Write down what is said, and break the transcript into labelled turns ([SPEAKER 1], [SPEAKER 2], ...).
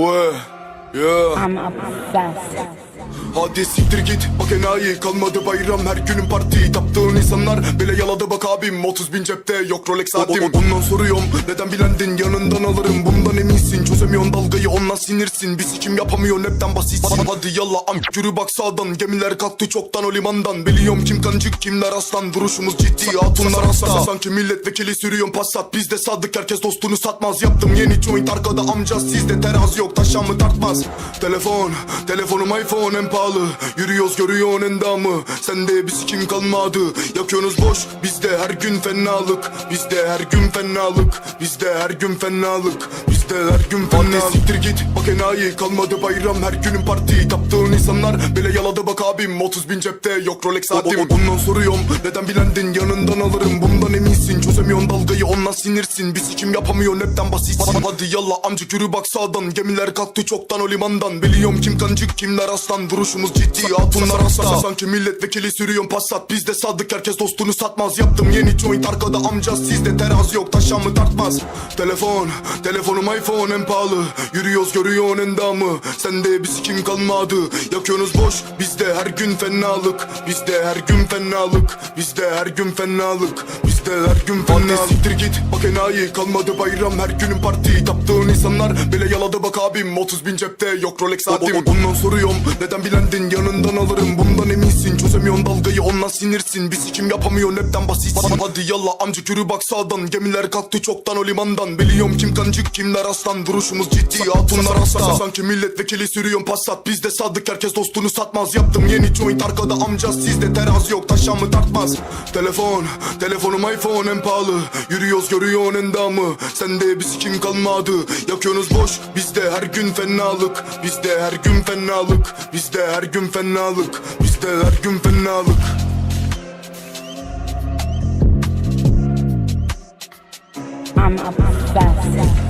[SPEAKER 1] Vay, yeah.
[SPEAKER 2] I'm obsessed.
[SPEAKER 1] Hadi siktir git. Bak enayi Kalmadı bayram. Her günün parti Taptığın insanlar. Bile yaladı bak abim. 30 bin cepte. Yok Rolex saatim. Bundan soruyorum. Neden bilendin? Yanından alırım. Bundan eminsin çözemiyorsun dalgayı ondan sinirsin. Bir sikim yapamıyorsun hepten basitsin Hadi yallah am yürü bak sağdan. Gemiler kalktı çoktan o limandan. Biliyorum kim kancık kimler aslan. Duruşumuz ciddi hatunlar hasta. Sanki milletvekili sürüyorsun passat. Bizde sadık herkes dostunu satmaz. Yaptım yeni joint arkada amca. Sizde terazi yok taşan mı tartmaz? Telefon telefonum iPhone en pahalı. Yürüyoruz görüyorsun endamı. Sende bir sikim kalmadı. Yakıyorsunuz boş bizde her gün fenalık. Bizde her gün fenalık. Bizde her gün fenalık. Bizde her gün Hadi siktir git. Bak enayi Kalmadı bayram. Her günün parti Taptığın insanlar. Bile yaladı bak abim 30 bin cepte. Yok Rolex saatim. Bundan soruyorum neden bilendin? Yanından alırım. Bundan çözemiyorsun dalgayı ondan sinirsin. Bir sikim yapamıyorsun hepten basitsin. Hadi yallah amca yürü bak sağdan. Gemiler kalktı çoktan o limandan Biliyorum kim kancık kimler aslan. Duruşumuz ciddi hatunlar hasta Sanki milletvekili sürüyorsun passat. Bizde sadık herkes dostunu satmaz. Yaptım yeni joint arkada amca Sizde terazi yok taşan mı tartmaz. Telefon telefonum iPhone en pahalı. Yürüyoruz görüyorsun endamı. Sende bir sikim kalmadı. Yakıyorsunuz boş bizde her gün fenalık. Bizde her gün fenalık. Bizde her gün fenalık. Bizde her gün Hadi siktir git. Bak enayi Kalmadı bayram. Her günün parti Taptığın insanlar. Bile yaladı bak abim 30 bin cepte. Yok Rolex saatim. Bundan soruyorum neden bilendin? Yanından alırım Bundan eminsin çözemiyorsun dalgayı ondan sinirsin. Bir sikim yapamıyorsun hepten basitsin. Hadi yallah amca yürü bak sağdan. Gemiler kalktı çoktan o limandan Biliyorum kim kancık kimler aslan. Duruşumuz ciddi hatunlar hasta. Sanki milletvekili sürüyorsun passat. Bizde sadık herkes dostunu satmaz. Yaptım yeni joint arkada amca Sizde terazi yok taşan mı tartmaz? Telefon telefonum iPhone en pahalı. Yürüyoruz görüyorsun endamı. Sende bir sikim kalmadı. Yakıyorsunuz boş bizde her gün fenalık. Bizde her gün fenalık. Bizde her gün fenalık. Bizde her gün fenalık
[SPEAKER 2] I'm obsessed.